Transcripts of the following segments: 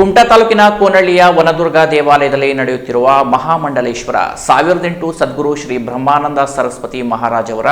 ಕುಮಟಾ ತಾಲೂಕಿನ ಕೋನಳ್ಳಿಯ ವನದುರ್ಗ ದೇವಾಲಯದಲ್ಲಿ ನಡೆಯುತ್ತಿರುವ ಮಹಾಮಂಡಲೇಶ್ವರ ಸಾವಿರದೆಂಟು ಸದ್ಗುರು ಶ್ರೀ ಬ್ರಹ್ಮಾನಂದ ಸರಸ್ವತಿ ಮಹಾರಾಜವರ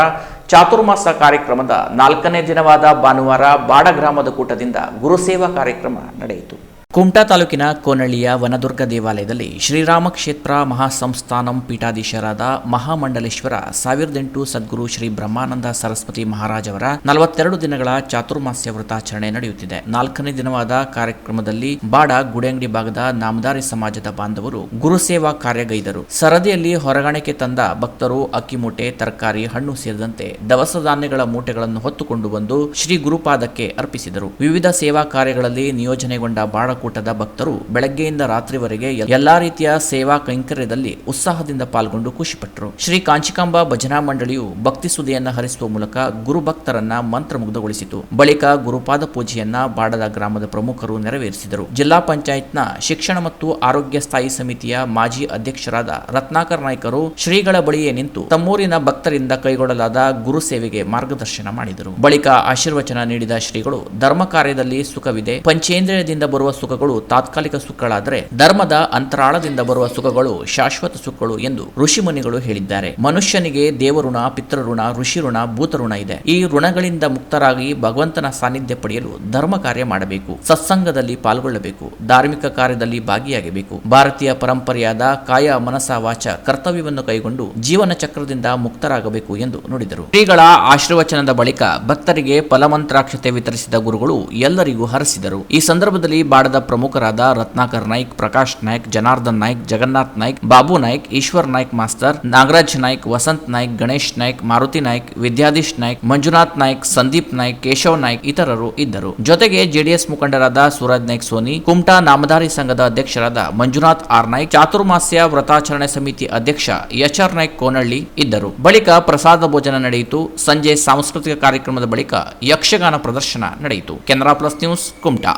ಚಾತುರ್ಮಾಸ ಕಾರ್ಯಕ್ರಮದ ನಾಲ್ಕನೇ ದಿನವಾದ ಭಾನುವಾರ ಬಾಡ ಗ್ರಾಮದ ಕೂಟದಿಂದ ಗುರುಸೇವಾ ಕಾರ್ಯಕ್ರಮ ನಡೆಯಿತು. ಕುಮಟಾ ತಾಲೂಕಿನ ಕೋನಳ್ಳಿಯ ವನದುರ್ಗ ದೇವಾಲಯದಲ್ಲಿ ಶ್ರೀರಾಮ ಕ್ಷೇತ್ರ ಮಹಾಸಂಸ್ಥಾನಂ ಪೀಠಾಧೀಶರಾದ ಮಹಾಮಂಡಲೇಶ್ವರ ಸಾವಿರದ ಎಂಟು ಸದ್ಗುರು ಶ್ರೀ ಬ್ರಹ್ಮಾನಂದ ಸರಸ್ವತಿ ಮಹಾರಾಜವರ ನಲವತ್ತೆರಡು ದಿನಗಳ ಚಾತುರ್ಮಾಸ್ಯ ವ್ರತಾಚರಣೆ ನಡೆಯುತ್ತಿದೆ. ನಾಲ್ಕನೇ ದಿನವಾದ ಕಾರ್ಯಕ್ರಮದಲ್ಲಿ ಬಾಡ ಗುಡಿಯಂಗಡಿ ಭಾಗದ ನಾಮದಾರಿ ಸಮಾಜದ ಬಾಂಧವರು ಗುರುಸೇವಾ ಕಾರ್ಯಗೈದರು. ಸರದಿಯಲ್ಲಿ ಹೊರಗಾಣಿಕೆ ತಂದ ಭಕ್ತರು, ಅಕ್ಕಿ ಮೂಟೆ, ತರಕಾರಿ, ಹಣ್ಣು ಸೇರಿದಂತೆ ದವಸ ಧಾನ್ಯಗಳ ಮೂಟೆಗಳನ್ನು ಹೊತ್ತುಕೊಂಡು ಬಂದು ಶ್ರೀ ಗುರುಪಾದಕ್ಕೆ ಅರ್ಪಿಸಿದರು. ವಿವಿಧ ಸೇವಾ ಕಾರ್ಯಗಳಲ್ಲಿ ನಿಯೋಜನೆಗೊಂಡ ಬಾಡಕೂಟದ ಭಕ್ತರು ಬೆಳಗ್ಗೆಯಿಂದ ರಾತ್ರಿವರೆಗೆ ಎಲ್- ಎಲ್ಲಾ ರೀತಿಯ ಸೇವಾ ಕೈಂಕರ್ಯದಲ್ಲಿ ಉತ್ಸಾಹದಿಂದ ಪಾಲ್ಗೊಂಡು ಖುಷಿಪಟ್ಟರು ಶ್ರೀ ಕಾಂಚಿಕಾಂಬ ಭಜನಾ ಮಂಡಳಿಯು ಭಕ್ತಿ ಸುದಿಯನ್ನ ಹರಿಸುವ ಮೂಲಕ ಗುರು ಭಕ್ತರನ್ನ ಮಂತ್ರಮುಗ್ಧಗೊಳಿಸಿತು. ಬಳಿಕ ಗುರುಪಾದ ಪೂಜೆಯನ್ನ ಬಾಡದ ಗ್ರಾಮದ ಪ್ರಮುಖರು ನೆರವೇರಿಸಿದರು. ಜಿಲ್ಲಾ ಪಂಚಾಯತ್ನ ಶಿಕ್ಷಣ ಮತ್ತು ಆರೋಗ್ಯ ಸ್ಥಾಯಿ ಸಮಿತಿಯ ಮಾಜಿ ಅಧ್ಯಕ್ಷರಾದ ರತ್ನಾಕರ್ ನಾಯ್ಕರು ಶ್ರೀಗಳ ಬಳಿಯೇ ನಿಂತು ತಮ್ಮೂರಿನ ಭಕ್ತರಿಂದ ಕೈಗೊಳ್ಳಲಾದ ಗುರು ಸೇವೆಗೆ ಮಾರ್ಗದರ್ಶನ ಮಾಡಿದರು. ಬಳಿಕ ಆಶೀರ್ವಚನ ನೀಡಿದ ಶ್ರೀಗಳು ಧರ್ಮ ಕಾರ್ಯದಲ್ಲಿ ಸುಖವಿದೆ. ಪಂಚೇಂದ್ರಿಯದಿಂದ ಬರುವ ಸುಖಗಳು ತಾತ್ಕಾಲಿಕ ಸುಖಗಳಾದರೆ ಧರ್ಮದ ಅಂತರಾಳದಿಂದ ಬರುವ ಸುಖಗಳು ಶಾಶ್ವತ ಸುಖಗಳು ಎಂದು ಋಷಿಮುನಿಗಳು ಹೇಳಿದ್ದಾರೆ. ಮನುಷ್ಯನಿಗೆ ದೇವಋಣ, ಪಿತೃಋಣ ಋಷಿ ಋಣ ಭೂತಋಣ ಇದೆ. ಈ ಋಣಗಳಿಂದ ಮುಕ್ತರಾಗಿ ಭಗವಂತನ ಸಾನ್ನಿಧ್ಯ ಪಡೆಯಲು ಧರ್ಮ ಕಾರ್ಯ ಮಾಡಬೇಕು. ಸತ್ಸಂಗದಲ್ಲಿ ಪಾಲ್ಗೊಳ್ಳಬೇಕು. ಧಾರ್ಮಿಕ ಕಾರ್ಯದಲ್ಲಿ ಭಾಗಿಯಾಗಬೇಕು. ಭಾರತೀಯ ಪರಂಪರೆಯಾದ ಕಾಯ ಮನಸ ವಾಚ ಕರ್ತವ್ಯವನ್ನು ಕೈಗೊಂಡು ಜೀವನ ಚಕ್ರದಿಂದ ಮುಕ್ತರಾಗಬೇಕು ಎಂದು ನುಡಿದರು. ಶ್ರೀಗಳ ಆಶೀರ್ವಚನದ ಬಳಿಕ ಭಕ್ತರಿಗೆ ಫಲಮಂತ್ರಾಕ್ಷತೆ ವಿತರಿಸಿದ ಗುರುಗಳು ಎಲ್ಲರಿಗೂ ಹರಸಿದರು. ಈ ಸಂದರ್ಭದಲ್ಲಿ ಬಾಡದ ಪ್ರಮುಖರಾದ ರತ್ನಾಕರ್ ನಾಯ್ಕ್, ಪ್ರಕಾಶ್ ನಾಯ್ಕ್, ಜನಾರ್ದನ್ ನಾಯ್ಕ್, ಜಗನ್ನಾಥ್ ನಾಯ್ಕ್, ಬಾಬು ನಾಯ್ಕ್, ಈಶ್ವರ್ ನಾಯ್ಕ್ ಮಾಸ್ತರ್ ನಾಗರಾಜ್ ನಾಯ್ಕ್, ವಸಂತ್ ನಾಯ್ಕ್, ಗಣೇಶ್ ನಾಯ್ಕ್, ಮಾರುತಿ ನಾಯ್ಕ್, ವಿದ್ಯಾಧೀಶ್ ನಾಯ್ಕ್, ಮಂಜುನಾಥ್ ನಾಯ್ಕ್, ಸಂದೀಪ್ ನಾಯ್ಕ್, ಕೇಶವ್ ನಾಯ್ಕ್ ಇತರರು ಇದ್ದರು. ಜೊತೆಗೆ ಜೆಡಿಎಸ್ ಮುಖಂಡರಾದ ಸೂರಜ್ ನಾಯ್ಕ್ ಸೋನಿ, ಕುಮಟಾ ನಾಮಧಾರಿ ಸಂಘದ ಅಧ್ಯಕ್ಷರಾದ ಮಂಜುನಾಥ್ ಆರ್ ನಾಯ್ಕ್, ಚಾತುರ್ಮಾಸ್ಯ ವ್ರತಾಚರಣೆ ಸಮಿತಿ ಅಧ್ಯಕ್ಷ ಎಚ್ ಆರ್ ನಾಯ್ಕ್ ಕೋನಳ್ಳಿ ಇದ್ದರು. ಬಳಿಕ ಪ್ರಸಾದ ಭೋಜನ ನಡೆಯಿತು. ಸಂಜೆ ಸಾಂಸ್ಕೃತಿಕ ಕಾರ್ಯಕ್ರಮದ ಬಳಿಕ ಯಕ್ಷಗಾನ ಪ್ರದರ್ಶನ ನಡೆಯಿತು. Canara plus news, Kumta.